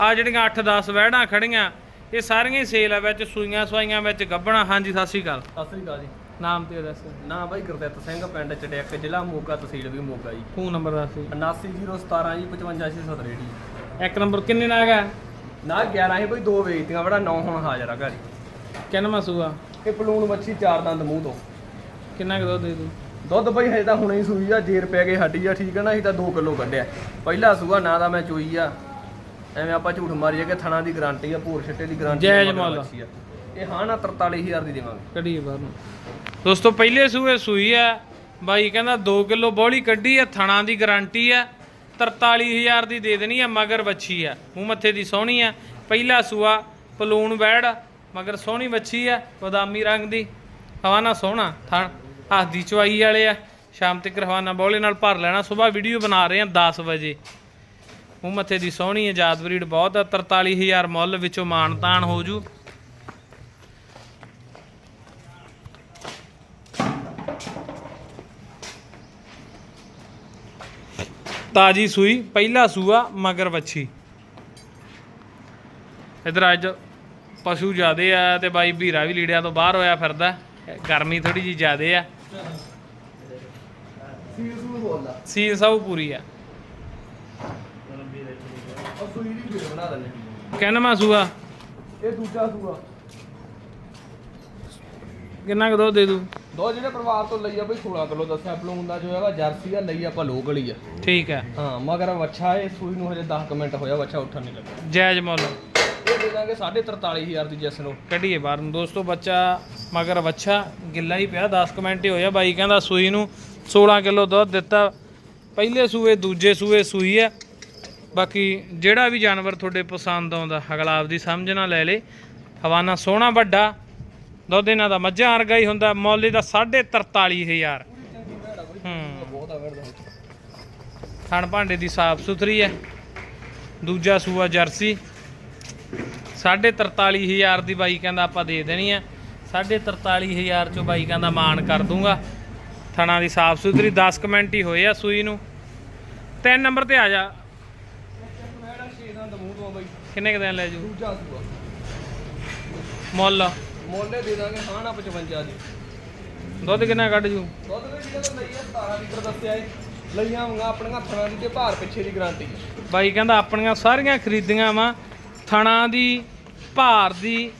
ਆ ਜਿਹੜੀਆਂ 8-10 ਵਹਿੜਾਂ ਖੜੀਆਂ ਇਹ ਸਾਰੀਆਂ ਹੀ ਸੇਲ ਆ ਵਿੱਚ ਸੂਈਆਂ ਸਵਾਈਆਂ ਵਿੱਚ ਗੱਬਣਾ। ਹਾਂਜੀ ਸਤਿ ਸ਼੍ਰੀ ਅਕਾਲ। ਸਤਿ ਸ੍ਰੀ ਅਕਾਲ ਜੀ। ਨਾਮ ਤੇ ਦੱਸ। ਨਾ ਬਾਈ ਗੁਰਦਿੱਤ ਸਿੰਘ ਪਿੰਡ ਚੜਿਆਕ ਜ਼ਿਲ੍ਹਾ ਮੋਗਾ ਤਹਿਸੀਲ ਵੀ ਮੋਗਾ ਜੀ। ਫੋਨ ਨੰਬਰ ਦੱਸ 79017 ਜੀ 55617 ਜੀ। ਇੱਕ ਨੰਬਰ ਕਿੰਨੇ ਨਾ ਹੈਗਾ? ਨਾ 11 ਸੀ ਬਈ ਦੋ ਵੇਚਤੀਆਂ ਬੜਾ 9 ਹੁਣ ਹਾਜ਼ਰ ਆ ਘਰ ਕਿੰਨਾ ਸੂਆ ਇਹ ਪਲੂਣ ਮੱਛੀ ਚਾਰ ਦੰਦ ਮੂੰਹ ਤੋਂ। ਕਿੰਨਾ ਕੁ ਦੁੱਧ ਦੇ ਦੂ ਦੁੱਧ ਬਈ ਹਜੇ ਤਾਂ ਹੁਣੇ ਹੀ ਸੂਈ ਆ ਜੇਰ ਪੈ ਗਏ ਹੱਡੀ ਆ ਠੀਕ ਆ ਨਾ ਅਸੀਂ ਤਾਂ 2 ਕਿਲੋ ਕੱਢਿਆ। ਪਹਿਲਾ ਸੂਆ ਨਾ ਦਾ ਮੈਂ ਚੋਈ ਆ। ਐਵੇਂ ਆਪਾਂ ਝੂਠ ਮਾਰੀਏ ਕਿ ਥਣਾ ਦੀ ਗਾਰੰਟੀ ਆ ਭੂਰ ਛੱਟੇ ਦੀ ਗਾਰੰਟੀ ਜਾਇਜ਼ ਮੁੱਲ। ਇਹ ਹਾਂ ਨਾ 43000 ਦੀ ਦੇਵਾਂਗੇ। ਕੱਢੀਏ ਬਾਹਰ ਨੂੰ? ਦੋਸਤੋ ਪਹਿਲੇ ਸੂਏ ਸੂਈ ਆ। ਬਾਈ ਕਹਿੰਦਾ 2 ਕਿਲੋ ਬੋਲੀ ਕੱਢੀ ਆ ਥਣਾ ਦੀ ਗਾਰੰਟੀ ਆ। 43000 ਦੀ ਦੇ ਦੇਣੀ ਆ ਮਗਰ ਵੱਛੀ ਆ। ਮੂੰਹ ਮੱਥੇ ਦੀ ਸੋਹਣੀ ਆ। ਪਹਿਲਾ ਸੂਆ ਪਲੂਣ ਬੈੜ ਮਗਰ ਸੋਹਣੀ ਵੱਛੀ ਆ ਬਦਾਮੀ ਰੰਗ ਦੀ। ਹਵਾਨਾ ਸੋਹਣਾ ਥਣ ਹੱਥ ਦੀ ਚਵਾਈ ਵਾਲੇ ਆ। ਸ਼ਾਮ ਤੱਕ ਹਵਾਨਾ ਬੋਲੇ ਨਾਲ ਭਰ ਲੈਣਾ। ਸਵੇਰ ਵੀਡੀਓ ਬਣਾ ਰਹੇ ਆ 10 ਵਜੇ। ਮੂੰਹ ਮੱਥੇ ਦੀ ਸੋਹਣੀ ਆਜ਼ਾਦ ਬਰੀਡ ਬਹੁਤ ਆ 43000 ਮੁੱਲ ਵਿੱਚੋਂ ਮਾਣ ਤਾਣ ਹੋ ਜੂ। ਤਾਜੀ ਸੂਈ ਪਹਿਲਾ ਸੂਆ ਮਗਰ ਵੱਛੀ। ਇਧਰ ਅੱਜ ਪਸ਼ੂ ਜ਼ਿਆਦੇ ਆ ਤੇ ਬਾਈ ਵੀਰਾ ਵੀ ਲੀੜਿਆਂ ਤੋਂ ਬਾਹਰ ਹੋਇਆ ਫਿਰਦਾ ਗਰਮੀ ਥੋੜੀ ਜੀ ਜ਼ਿਆਦੇ ਆ। ਸੀਲ ਸਭ ਪੂਰੀ ਆ। ਉਹ ਸੂਈ ਦੀ ਵੀਡੀਓ ਬਣਾ ਦਿੰਦੇ ਕਿੰਨਵਾਂ ਸੂਆ? ਇਹ ਦੂਜਾ ਸੂਆ। ਕਿੰਨਾ ਕੁ ਦੁੱਧ ਦੇ ਦੂ? ਦੋ ਜਿਹੜੇ ਪਰਿਵਾਰ ਤੋਂ ਲਈ ਆ ਬਈ 16 ਕਿਲੋ ਦੱਸਿਆ ਪਲੂਨ ਦਾ ਜੋ ਹੈਗਾ ਜਰਸੀ ਆ ਲਈ ਆਪਾਂ ਲੋਕਲ ਹੀ ਆ। ਠੀਕ ਹੈ ਹਾਂ ਮਗਰ ਵੱਛਾ ਇਹ ਸੂਈ ਨੂੰ ਹਜੇ 10 ਮਿੰਟ ਹੋਇਆ ਵੱਛਾ ਉੱਠਣ ਨਹੀਂ ਲੱਗਾ। ਜਾਇਜ਼ ਮੁੱਲ। ਇਹ ਦੇ ਦਾਂਗੇ 43000 ਦੀ ਜਿਸ ਨੂੰ। ਕੱਢੀਏ ਬਾਹਰ ਨੂੰ। ਦੋਸਤੋ ਬੱਚਾ ਮਗਰ ਵੱਛਾ ਗਿੱਲਾ ਹੀ ਪਿਆ 10 ਕੁ ਮਿੰਟ ਹੀ ਹੋਇਆ। ਬਾਈ ਕਹਿੰਦਾ ਸੂਈ ਨੂੰ 16 ਕਿਲੋ ਦੁੱਧ ਦਿੱਤਾ। ਪਹਿਲੇ ਸੂਏ ਦੂਜੇ ਸੂਏ ਸੂਈ ਹੈ ਬਾਕੀ ਜਿਹੜਾ ਵੀ ਜਾਨਵਰ ਤੁਹਾਡੇ ਪਸੰਦ ਆਉਂਦਾ, ਅਗਲਾ ਆਪਦੀ ਸਮਝ ਨਾਲ ਲੈ ਲੇ। ਹਵਾਨਾ ਸੋਹਣਾ ਵੱਡਾ, ਦੁੱਧ ਇਹਨਾਂ ਦਾ ਮੱਝਾਂ ਵਰਗਾ ਹੀ ਹੁੰਦਾ, ਮੌਲੇ ਦਾ 43000 ਹੂੰ। ਬਹੁਤ ਥਣ ਭਾਂਡੇ ਦੀ ਸਾਫ਼ ਸੁਥਰੀ ਹੈ। ਦੂਜਾ ਸੂਆ ਜਰਸੀ। 43000 ਦੀ ਬਾਈ ਕਹਿੰਦਾ ਆਪਾਂ ਦੇ ਦੇਣੀ ਆ 43000 ਚੋਂ ਬਾਈ ਕਹਿੰਦਾ ਮਾਨ ਕਰ ਦੂੰਗਾ। ਥਣਾ ਦੀ ਸਾਫ਼ ਸੁਥਰੀ 10 ਕਮੈਂਟ ਹੀ ਹੋਏ ਆ ਸੂਈ ਨੂੰ। ਤਿੰਨ ਨੰਬਰ ਤੇ ਆ ਜਾ। ਬਈ। ਕਿੰਨੇ ਕੁ ਦਿਨ ਲੈ ਜੂ? ਦੂਜਾ ਸੂਆ। ਮੁੱਲ? ਮੋਲੇ ਦੇ ਦਾਂਗੇ ਹਾਂ ਨਾ 55 ਦੀ ਦੁੱਧ ਕਿੰਨਾ ਕੱਢ ਜੂ? ਦੁੱਧ ਵੀ ਜਿਹੜਾ ਲਈ ਆ 17 ਲੀਟਰ ਦੱਸਿਆ ਏ। ਲਈਆਂ ਹੋਈਆਂ ਆਪਣੀਆਂ ਥਣਾ ਦੀ ਤੇ ਭਾਰ ਪਿੱਛੇ ਦੀ ਗਾਰੰਟੀ। ਬਾਈ ਕਹਿੰਦਾ ਆਪਣੀਆਂ ਸਾਰੀਆਂ ਖਰੀਦੀਆਂ ਵਾ ਥਣਾ ਦੀ ਭਾਰ ਦੀ।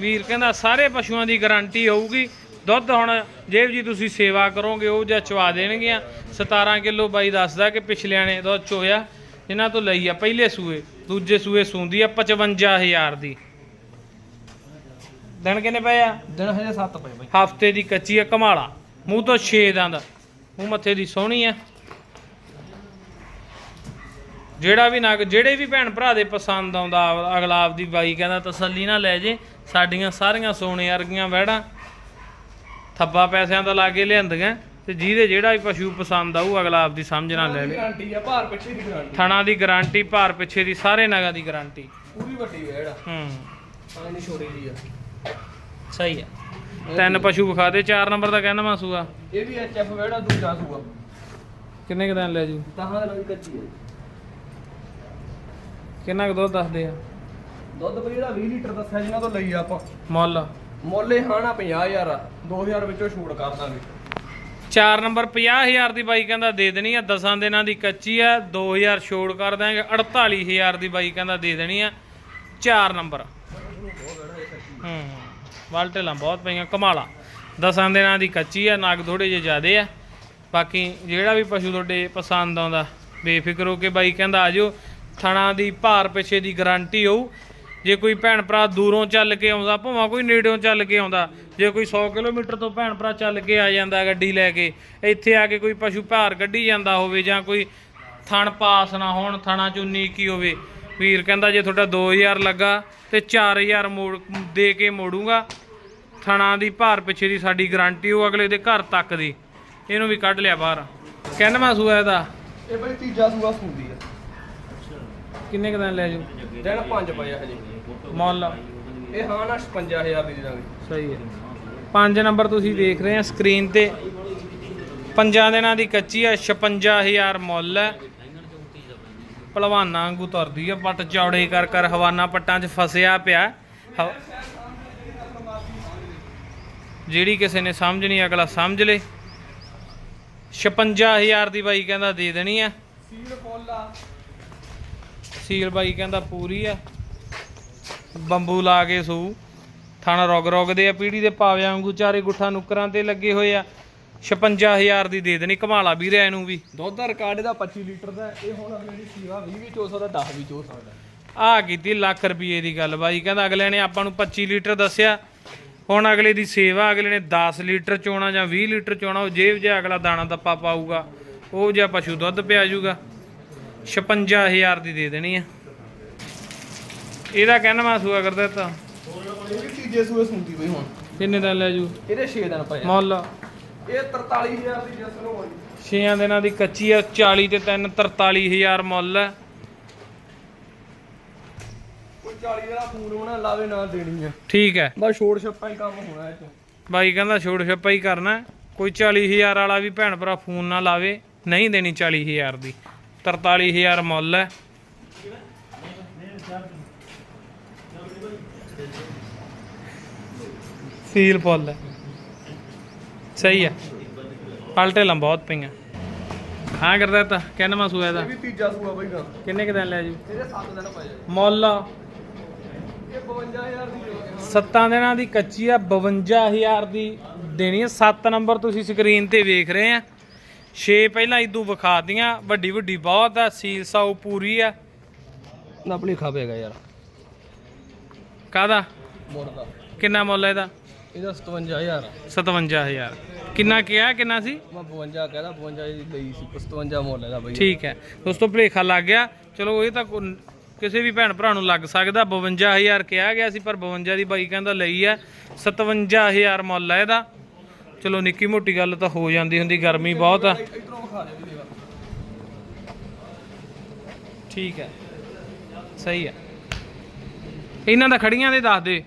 ਵੀਰ ਕਹਿੰਦਾ ਸਾਰੇ ਪਸ਼ੂਆਂ ਦੀ ਗਾਰੰਟੀ ਹੋਊਗੀ। ਦੁੱਧ ਹੁਣ ਜੇਬ ਜੀ ਤੁਸੀਂ ਸੇਵਾ ਕਰੋਗੇ ਉਹ ਜਾਂ ਚਵਾ ਦੇਣਗੀਆਂ। 17 ਕਿਲੋ ਬਾਈ ਦੱਸਦਾ ਕਿ ਪਿਛਲਿਆਂ ਨੇ ਦੁੱਧ ਚੋਇਆ ਇਹਨਾਂ ਤੋਂ ਲਈ ਆ ਪਹਿਲੇ ਸੂਏ। ਦੂਜੇ ਸੂਏ ਸੂੰਦੀ ਆ 55000 ਦੀ। ਦਿਨ ਕਿੰਨੇ ਪਏ ਆ? ਦਿਨ ਹਜੇ 7 ਪਏ ਬਈ। ਹਫ਼ਤੇ ਦੀ ਕੱਚੀ ਆ ਕਮਾਲਾ ਮੂੰਹ ਤੋਂ 6 ਦੰਦ। ਮੂੰਹ ਮੱਥੇ ਦੀ ਸੋਹਣੀ ਆ। ਜਿਹੜਾ ਵੀ ਨਗ ਜਿਹੜੇ ਵੀ ਭੈਣ ਭਰਾ ਦੇ ਪਸੰਦ ਆਉਂਦਾ ਅਗਲਾ ਆਪਦੀ ਬਾਈ ਕਹਿੰਦਾ ਤਸੱਲੀ ਨਾਲ ਲੈ ਜੇ ਸਾਡੀਆਂ ਸਾਰੀਆਂ ਸੋਨੇ ਵਰਗੀਆਂ ਵਹਿੜਾਂ। ਥੱਬਾ ਪੈਸਿਆਂ ਦਾ ਲਾ ਕੇ ਲਿਆਂਦੀਆਂ। ਤੇ ਜਿਹਦੇ ਜਿਹੜਾ ਵੀ ਪਸ਼ੂ ਪਸੰਦ ਆਊ ਅਗਲਾ ਆਪਦੀ ਸਮਝ ਨਾਲ ਲੈ ਲੇ। ਗਾਰੰਟੀ ਆ ਭਾਰ ਪਿੱਛੇ ਦੀ ਗਾਰੰਟੀ ਥਣਾ ਦੀ ਗਾਰੰਟੀ ਭਾਰ ਪਿੱਛੇ ਦੀ ਸਾਰੇ ਨਗਾਂ ਦੀ ਗਾਰੰਟੀ ਪੂਰੀ ਵੱਡੀ ਵੇੜ ਆ ਹੂੰ। ਹਾਂ ਨਹੀਂ ਛੋਟੀ ਦੀ ਆ। ਸਹੀ ਆ। ਤਿੰਨ ਪਸ਼ੂ ਵਿਖਾ ਦੇ ਚਾਰ ਨੰਬਰ ਦਾ ਕਹਿੰਦਾ ਮਾਸੂਆ ਇਹ ਵੀ ਐਚਐਫ ਵੇੜਾ ਦੂਜਾ ਸੂਆ ਕਿੰਨੇ ਕੁ ਦਿਨ ਲੈ ਜੂ? ਤਾਹਾਂ ਦਾ ਕੱਚੀ ਹੈ ਕਿੰਨਾ ਕੁ ਦੁੱਧ ਦੱਸਦੇ ਆ? ਦੁੱਧ ਬਈ ਜਿਹੜਾ 20 ਲੀਟਰ ਦੱਸਿਆ ਜਿਨ੍ਹਾਂ ਤੋਂ ਲਈ ਆਪਾਂ। ਮੁੱਲ? ਮੁੱਲੇ ਹਾਣਾ 50000 ਆ। 2000 ਵਿੱਚੋਂ ਛੂਟ ਕਰ ਦਾਂਗੇ। 4 ਨੰਬਰ 50000 ਦੀ ਬਾਈ ਕਹਿੰਦਾ ਦੇ ਦੇਣੀ ਆ, ਦਸਾਂ ਦਿਨਾਂ ਦੀ ਕੱਚੀ ਆ 2000 ਛੋੜ ਕਰ ਦਾਂਗੇ 48000 ਦੀ ਬਾਈ ਕਹਿੰਦਾ ਦੇ ਦੇਣੀ ਆ 4 ਨੰਬਰ। ਹੂੰ ਵਾਲਟੇਲਾਂ ਬਹੁਤ ਪਈਆਂ, ਕਮਾਲਾ। ਦਸਾਂ ਦਿਨਾਂ ਦੀ ਕੱਚੀ ਆ, ਨਗ ਥੋੜੇ ਜਿਹੇ ਜ਼ਿਆਦੇ ਆ। ਬਾਕੀ ਜਿਹੜਾ ਵੀ ਪਸ਼ੂ ਤੁਹਾਡੇ ਪਸੰਦ ਆਉਂਦਾ, ਬੇਫਿਕਰ ਹੋ ਕੇ ਬਾਈ ਕਹਿੰਦਾ ਆਜੋ, ਥਣਾ ਦੀ ਭਾਰ ਪਿੱਛੇ ਦੀ ਗਾਰੰਟੀ ਹੋਊ। ਜੇ ਕੋਈ ਭੈਣ ਭਰਾ ਦੂਰੋਂ ਚੱਲ ਕੇ ਆਉਂਦਾ ਭਾਵੇਂ ਕੋਈ ਨੇੜਿਓਂ ਚੱਲ ਕੇ ਆਉਂਦਾ ਜੇ ਕੋਈ 100 ਕਿਲੋਮੀਟਰ ਤੋਂ ਭੈਣ ਭਰਾ ਚੱਲ ਕੇ ਆ ਜਾਂਦਾ ਗੱਡੀ ਲੈ ਕੇ ਇੱਥੇ ਆ ਕੇ ਕੋਈ ਪਸ਼ੂ ਭਾਰ ਕੱਢੀ ਜਾਂਦਾ ਹੋਵੇ ਜਾਂ ਕੋਈ ਥਣ ਪਾਸ ਨਾ ਹੋਣ ਥਣਾ ਚੋਂ ਨੀਕੀ ਹੋਵੇ ਵੀਰ ਕਹਿੰਦਾ ਜੇ ਤੁਹਾਡਾ 2000 ਲੱਗਾ ਤੇ 4000 ਮੋੜ ਦੇ ਕੇ ਮੋੜੂੰਗਾ ਥਣਾ ਦੀ ਭਾਰ ਪਿੱਛੇ ਦੀ ਸਾਡੀ ਗਾਰੰਟੀ ਉਹ ਅਗਲੇ ਦੇ ਘਰ ਤੱਕ ਦੀ ਇਹਨੂੰ ਵੀ ਕੱਢ ਲਿਆ ਬਾਹਰ। ਕਹਿੰਦਾ ਸੂਆ ਇਹਦਾ? ਇਹ ਬਈ ਤੀਜਾ ਸੂਆ ਸੁੰਦੀ ਆ। ਕਿੰਨੇ ਕੁ ਦਿਨ ਲੈ ਜੂ ਦਿਨ ਪੰਜ ਪਏ ਆ ਹਜੇ। ਮੁੱਲ। ਇਹ ਹਾਂ ਨਾ 55000 ਦੀ ਦੇ ਦਾਂਗੇ ਸਹੀ ਹੈ। ਪੰਜ ਨੰਬਰ ਤੁਸੀਂ ਦੇਖ ਰਹੇ ਆ ਸਕਰੀਨ ਤੇ। ਪੰਜਾਂ ਦਿਨਾਂ ਦੀ ਕੱਚੀ ਆ 56000 ਮੁੱਲ ਹੈ। ਭਲਵਾਨਾਂ ਵਾਂਗੂ ਤੁਰਦੀ ਆ ਪੱਟ ਚੌੜੇ ਕਰ ਕਰ ਹਵਾਨਾ ਪੱਟਾਂ 'ਚ ਫਸਿਆ ਪਿਆ। ਜਿਹੜੀ ਕਿਸੇ ਨੇ ਸਮਝਣੀ ਅਗਲਾ ਸਮਝ ਲੇ। 56000 ਦੀ ਬਾਈ ਕਹਿੰਦਾ ਦੇ ਦੇਣੀ ਆ। ਸੀਲ ਫੁੱਲ ਆ। ਸੀਲ ਬਾਈ ਕਹਿੰਦਾ ਪੂਰੀ ਆ। ਬੰਬੂ ਲਾ ਕੇ ਸੂ। ਥਣ ਰੋਗ ਰੋਗ ਦੇ ਆ ਪੀੜੀ ਦੇ ਪਾਵਿਆਂ ਵਾਂਗੂ ਚਾਰੇ ਗੁੱਠਾਂ ਨੁਕਰਾਂ ਤੇ ਲੱਗੇ ਹੋਏ ਆ। 56000 ਦੀ ਦੇ ਦੇਣੀ ਕਮਾਲਾ ਵੀਰੇ ਇਹਨੂੰ ਵੀ। ਦੁੱਧ ਦਾ ਰਿਕਾਰਡ ਇਹਦਾ 25 ਲੀਟਰ ਦਾ। ਇਹ ਹੁਣ ਅਗਲੇ ਦੀ ਸੀਵਾ 20 ਵੀ ਚੋ ਸਕਦਾ 10 ਵੀ ਚੋ ਸਕਦਾ। ਆ ਕੀਤੀ ਲੱਖ ਰੁਪਏ ਦੀ ਗੱਲ ਬਾਈ ਕਹਿੰਦਾ ਅਗਲੇ ਨੇ ਆਪਾਂ ਨੂੰ 25 ਲੀਟਰ ਦੱਸਿਆ। ਹੁਣ ਅਗਲੇ ਦੀ ਸੇਵਾ ਅਗਲੇ ਨੇ 10 ਲੀਟਰ ਚੋਣਾ ਜਾਂ 20 ਲੀਟਰ ਚੋਣਾ ਉਹ ਜੇਬ 'ਚ ਅਗਲਾ ਦਾਣਾ ਦੱਪਾ ਪਾਊਗਾ। ਉਹ ਜਿਹਾ ਪਸ਼ੂ ਦੁੱਧ ਪਿਆ ਜੂਗਾ। 56000 ਦੀ ਦੇ ਦੇਣੀ ਆ। ਇਹਦਾ ਕਹਿਣਾ ਮੈਂ ਸੂਆ ਕਰ ਦਿੱਤਾ ਇਹ ਵੀ ਤੀਜੇ ਸੂਏ ਸੁੰਦੀ ਬਈ ਹੁਣ। ਕਿੰਨੇ ਦਿਨ ਲੈ ਜੂ? ਇਹਦੇ 6 ਦਿਨ ਪਏ। ਮੁੱਲ। ਇਹ 43000 ਦੀ ਜਸਨ ਹੋਈ 6 ਦਿਨਾਂ ਦੀ ਕੱਚੀ ਆ 40 ਤੇ 3 43000 ਮੁੱਲ ਹੈ ਕੋਈ 40 ਦਾ ਫੋਨ ਹੋਣਾ ਲਾਵੇ ਨਾ ਦੇਣੀ ਆ। ਠੀਕ ਹੈ ਬਸ ਛੋੜ ਛੱਪਾ ਹੀ ਕੰਮ ਹੋਣਾ ਇਹ ਚ। ਬਾਈ ਕਹਿੰਦਾ ਛੋੜ ਛੱਪਾ ਹੀ ਕਰਨਾ। ਕੋਈ 40000 ਵਾਲਾ ਵੀ ਭੈਣ ਭਰਾ ਫੋਨ ਨਾ ਲਾਵੇ ਨਹੀਂ ਦੇਣੀ 40000 ਦੀ। 43000 ਮੁੱਲ ਹੈ। ਸੀਲ ਫੁੱਲ ਹੈ। ਸਹੀ ਹੈ। ਪਲਟੇ ਲੰਮ ਬਹੁਤ ਪਈਆਂ। ਹਾਂ ਕਰਦਾ ਤਾ ਕਹਿੰਦਾ ਸੂਆ ਇਹ ਦਾ ਵੀ ਤੀਜਾ ਸੂਆ ਬਈ ਗਾ ਕਿੰਨੇ ਕ ਦਿਨ ਲੈ ਜੂ? ਇਹਦੇ 7 ਦਿਨ ਪਏ। ਮੁੱਲ? ਇਹ 52000 ਦੀ ਦੇ। ਸੱਤਾਂ ਦਿਨਾਂ ਦੀ ਕੱਚੀ ਆ 52000 ਦੀ ਦੇਣੀ ਆ। 7 ਨੰਬਰ ਤੁਸੀਂ ਸਕਰੀਨ ਤੇ ਵੇਖ ਰਹੇ ਆ। 6 ਪਹਿਲਾਂ ਇਦੋਂ ਵਿਖਾਤੀਆਂ ਵੱਡੀ ਵੱਡੀ ਬਹੁਤ ਆ ਸੀਲ ਸਾਊ ਪੂਰੀ ਆ। ਨਾ ਭਲੇਖਾ ਪਏਗਾ ਯਾਰ। ਕਾਦਾ ਕਿੰਨਾ ਮੁੱਲ ਹੈ ਇਹਦਾ? ਇਹਦਾ 57000 57000 ਕਿੰਨਾ ਕਿਹਾ ਕਿੰਨਾ ਸੀ? ਮੈਂ 52 ਕਹਿੰਦਾ 52 ਦੀ ਲਈ ਸੀ 57 ਮੁੱਲ ਇਹਦਾ ਬਈ। ਠੀਕ ਹੈ। ਦੋਸਤੋ ਭਲੇਖਾ ਲੱਗ ਗਿਆ। ਚਲੋ ਇਹ ਤਾਂ ਕਿਸੇ ਵੀ ਭੈਣ ਭਰਾ ਨੂੰ ਲੱਗ ਸਕਦਾ 52000 ਕਿਹਾ ਗਿਆ ਸੀ ਪਰ 52 ਦੀ ਬਾਈ ਕਹਿੰਦਾ ਲਈ ਆ। 57000 ਮੁੱਲ ਹੈ ਇਹਦਾ। ਚਲੋ ਨਿੱਕੀ ਮੋਟੀ ਗੱਲ ਤਾਂ ਹੋ ਜਾਂਦੀ ਹੁੰਦੀ ਗਰਮੀ ਬਹੁਤ ਆ। ਦੇ ਠੀਕ ਹੈ ਸਹੀ ਹੈ। ਇਹਨਾਂ ਦਾ ਖੜੀਆਂ ਦੇ ਦੱਸ ਦੇ।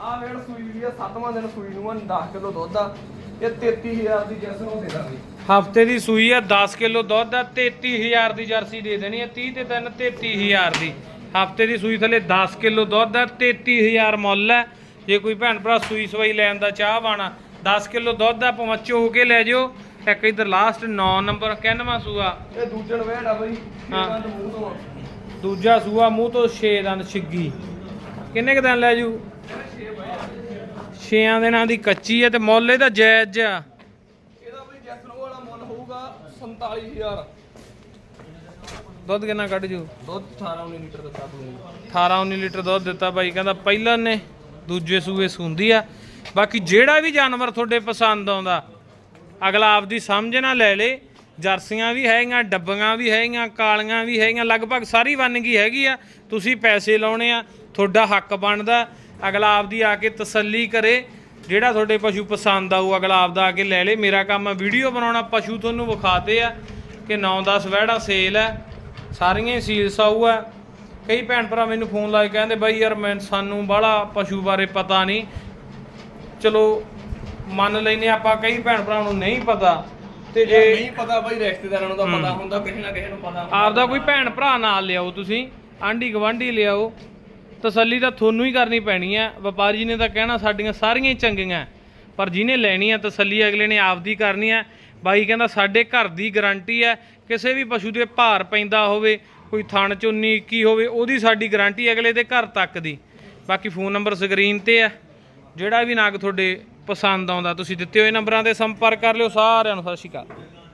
ਆ ਵੇੜ ਸੂਈ ਵੀ ਆ 7ਵਾਂ ਦਿਨ ਸੂਈ ਨੂੰ ਆ 10 ਕਿਲੋ ਦੁੱਧ ਆ। ਇਹ 33000 ਦੀ ਜੈਸਨ ਉਹ ਦੇ ਦਾਂਗੇ। ਹਫ਼ਤੇ ਦੀ ਸੂਈ ਆ 10 ਕਿਲੋ ਦੁੱਧ ਆ 33000 ਦੀ ਜਰਸੀ ਦੇ ਦੇਣੀ ਆ 30 ਤੇ 3 33000 ਦੀ। ਹਫ਼ਤੇ ਦੀ ਸੂਈ ਥੱਲੇ 10 ਕਿਲੋ ਦੁੱਧ ਆ 33000 ਮੁੱਲ ਹੈ ਜੇ ਕੋਈ ਭੈਣ ਭਰਾ ਸੂਈ ਸਵਾਈ ਲੈਣ ਦਾ ਚਾਹ ਬਾਣਾ 10 ਕਿਲੋ ਦੁੱਧ ਆ ਭਾਵੇਂ ਚੋ ਕੇ ਲੈ ਜਿਓ। ਇੱਕ ਇਧਰ ਲਾਸਟ 9 ਨੰਬਰ 91 ਸੂਆ? ਇਹ ਦੂਜਣ ਵੇੜ ਆ ਬਈ ਹਾਂ। ਹਾਂ ਤੋਂ। ਦੂਜਾ ਸੂਆ ਮੂੰਹ ਤੋਂ 6 ਦੰਦ ਛਿੱਗੀ। ਕਿੰਨੇ ਕ ਦਿਨ ਲੈ ਜੂ? 6 ਦਿਨਾਂ ਦੀ ਕੱਚੀ ਹੈ ਤੇ ਮੁੱਲ ਇਹਦਾ ਜਾਇਜ਼ ਆ। ਇਹਦਾ ਬਈ ਜੈਸਨ ਵਾਲਾ ਮੁੱਲ ਹੋਊਗਾ 47000 ਦੁੱਧ ਕਿੰਨਾ ਕੱਢ ਜੂ? ਦੁੱਧ 18 19 ਲੀਟਰ ਦਾ ਚਾਹ ਦੂੰਗਾ 18 19 ਲੀਟਰ ਦੁੱਧ ਦਿੱਤਾ ਬਾਈ ਕਹਿੰਦਾ ਪਹਿਲਾਂ ਨੇ। ਦੂਜੇ ਸੂਏ ਸੁੰਦੀ ਆ। ਬਾਕੀ ਜਿਹੜਾ ਵੀ ਜਾਨਵਰ ਤੁਹਾਡੇ ਪਸੰਦ ਆਉਂਦਾ, ਅਗਲਾ ਆਪਦੀ ਸਮਝ ਨਾਲ ਲੈ ਲੇ। ਜਰਸੀਆਂ ਵੀ ਹੈਗੀਆਂ, ਡੱਬੀਆਂ ਵੀ ਹੈਗੀਆਂ, ਕਾਲੀਆਂ ਵੀ ਹੈਗੀਆਂ, ਲਗਭਗ ਸਾਰੀ ਵੰਨਗੀ ਹੈਗੀ ਆ। ਤੁਸੀਂ ਪੈਸੇ ਲਾਉਣੇ ਆ, ਤੁਹਾਡਾ ਹੱਕ ਬਣਦਾ। ਅਗਲਾ ਆਪਦੀ ਆ ਕੇ ਤਸੱਲੀ ਕਰੇ। ਜਿਹੜਾ ਤੁਹਾਡੇ ਪਸ਼ੂ ਪਸੰਦ ਆਊ, ਅਗਲਾ ਆਪਦਾ ਆ ਕੇ ਲੈ ਲੇ। ਮੇਰਾ ਕੰਮ ਆ ਵੀਡੀਓ ਬਣਾਉਣਾ, ਪਸ਼ੂ ਤੁਹਾਨੂੰ ਵਿਖਾਤੇ ਆ ਕਿ 9-10 ਵਹਿੜਾ ਸੇਲ ਹੈ ਸਾਰੀਆਂ ਹੀ ਸੀਲਸ ਆਊ ਆ। ਕਈ ਭੈਣ ਭਰਾ ਮੈਨੂੰ ਫੋਨ ਲਾ ਕੇ ਕਹਿੰਦੇ, ਬਾਈ ਯਾਰ, ਮੈਂ, ਸਾਨੂੰ ਬਾਹਲਾ ਪਸ਼ੂ ਬਾਰੇ ਪਤਾ ਨਹੀਂ। ਚਲੋ ਮੰਨ ਲੈਨੇ ਆਪਾਂ ਕਈ ਭੈਣ ਭਰਾ ਨੂੰ ਨਹੀਂ ਪਤਾ। ਤੇ ਜੇ ਨਹੀਂ ਪਤਾ ਬਈ ਰਿਸ਼ਤੇਦਾਰਾਂ ਨੂੰ ਤਾਂ ਪਤਾ ਹੁੰਦਾ ਕਿਸੇ ਨਾ ਕਿਸੇ ਨੂੰ ਪਤਾ ਹੁੰਦਾ। ਆਪਦਾ ਕੋਈ ਭੈਣ ਭਰਾ ਨਾਲ ਲਿਆਓ ਤੁਸੀਂ ਆਂਢੀ ਗਵਾਂਢੀ ਲਿਆਓ। ਤਸੱਲੀ ਤਾਂ ਤੁਹਾਨੂੰ ਹੀ ਕਰਨੀ ਪੈਣੀ ਹੈ। ਵਪਾਰੀ ਨੇ ਤਾਂ ਕਹਿਣਾ ਸਾਡੀਆਂ ਸਾਰੀਆਂ ਹੀ ਚੰਗੀਆਂ। ਪਰ ਜਿਹਨੇ ਲੈਣੀ ਹੈ ਤਸੱਲੀ ਅਗਲੇ ਨੇ ਆਪਦੀ ਕਰਨੀ ਹੈ। ਬਾਈ ਕਹਿੰਦਾ ਸਾਡੇ ਘਰ ਦੀ ਗਾਰੰਟੀ ਹੈ ਕਿਸੇ ਵੀ ਪਸ਼ੂ ਦੇ ਭਾਰ ਪੈਂਦਾ ਹੋਵੇ ਕੋਈ ਥਣ ਚੁੰਨੀ ਕੀ ਹੋਵੇ ਉਹਦੀ ਸਾਡੀ ਗਾਰੰਟੀ ਅਗਲੇ ਦੇ ਘਰ ਤੱਕ ਦੀ। ਬਾਕੀ ਫੋਨ ਨੰਬਰ ਸਕਰੀਨ ਤੇ ਹੈ। ਜਿਹੜਾ ਵੀ ਨਾਗ ਤੁਹਾਡੇ ਪਸੰਦ ਆਉਂਦਾ, ਤੁਸੀਂ ਦਿੱਤੇ ਹੋਏ ਨੰਬਰਾਂ ਤੇ ਸੰਪਰਕ ਕਰ ਲਿਓ ਸਾਰਿਆਂ ਨੂੰ, ਸਤਿ ਸ਼੍ਰੀ ਅਕਾਲ।